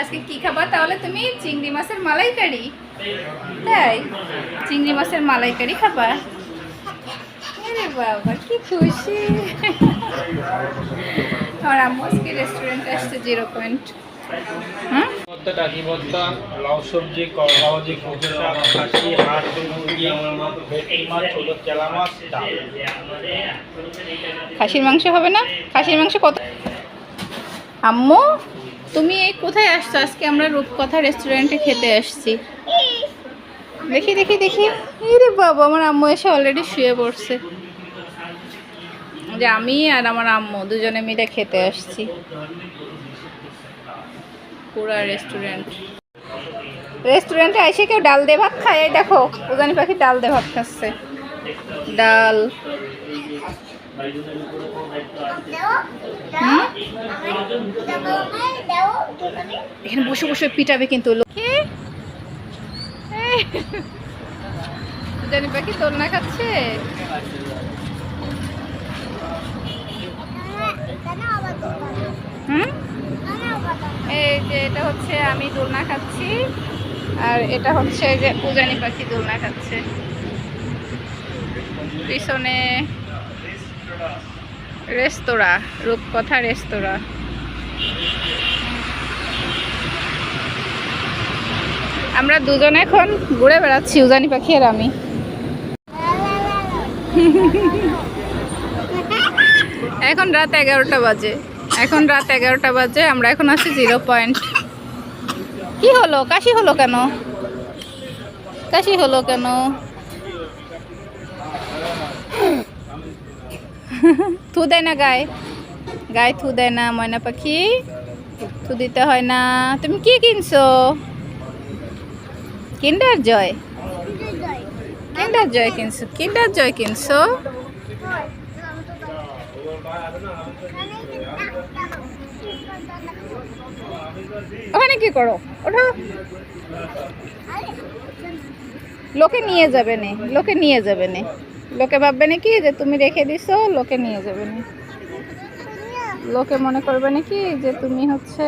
আজকে কি খাবার তাহলে তুমি চিংড়ি মাছের মালাইকারি। তাই? চিংড়ি মাছের মালাইকারি খাবা? আরে বাবা, কি খুশি। আমার আম্মু রেস্টুরেন্টে আসছে জিরো পয়েন্ট ডাকি ভর্তা লাউ সবজি করলা ভাজি খাসি, হাঁস খাসির মাংস হবে না? খাসির মাংস কত? আম্মু, তুমি এই কোথায় আসছো? আজকে আমরা রূপকথা রেস্টুরেন্টে খেতে আসছি। দেখি দেখি দেখি। রে বাবা, আমার আম্মু এসে অলরেডি শুয়ে পড়ছে। যে আমি আর আমার আম্মু দুজনে মিলে খেতে আসছি। পুরা রেস্টুরেন্ট রেস্টুরেন্টে এসে কেউ ডাল দিয়ে ভাত খায়? এই দেখো, উজানি পাখি ডাল দিয়ে ভাত খাচ্ছে। ডাল? এখানে বসে বসে পিটাবে কিন্তু লোকে। জানি পাখি দোলনা খাচ্ছে। হুম? এই যে, এটা হচ্ছে আমি দোলনা খাচ্ছি। আর এটা হচ্ছে যে পূজানি পাখি দোলনা খাচ্ছে। পিছনে রেস্তোরাঁ, রূপকথা রেস্তোরাঁ। আমরা দুজন এখন ঘুরে বেড়াচ্ছি উজানি পাখি আর আমি। এখন রাত এগারোটা বাজে। এখন রাত এগারোটা বাজে, আমরা এখন আছি জিরো পয়েন্ট কি হলো? কাশি হলো কেন? কাশি হলো কেন? থু দেয় না গায়ে। গায়ে থু দেয় না, ময়না পাখি। থু দিতে হয় না। তুমি কি কিনছো? কিন্ডার জয়? কিন্ডার জয় কিনছো? কিন্ডার জয় কিনছো? ওখানে কি করো? ওঠো। লোকে নিয়ে যাবে নে, লোকে নিয়ে যাবে নে। লোকে ভাববে নাকি যে তুমি রেখে দিছো, লোকে নিয়ে যাবে না। লোকে মনে করবে নাকি যে তুমি হচ্ছে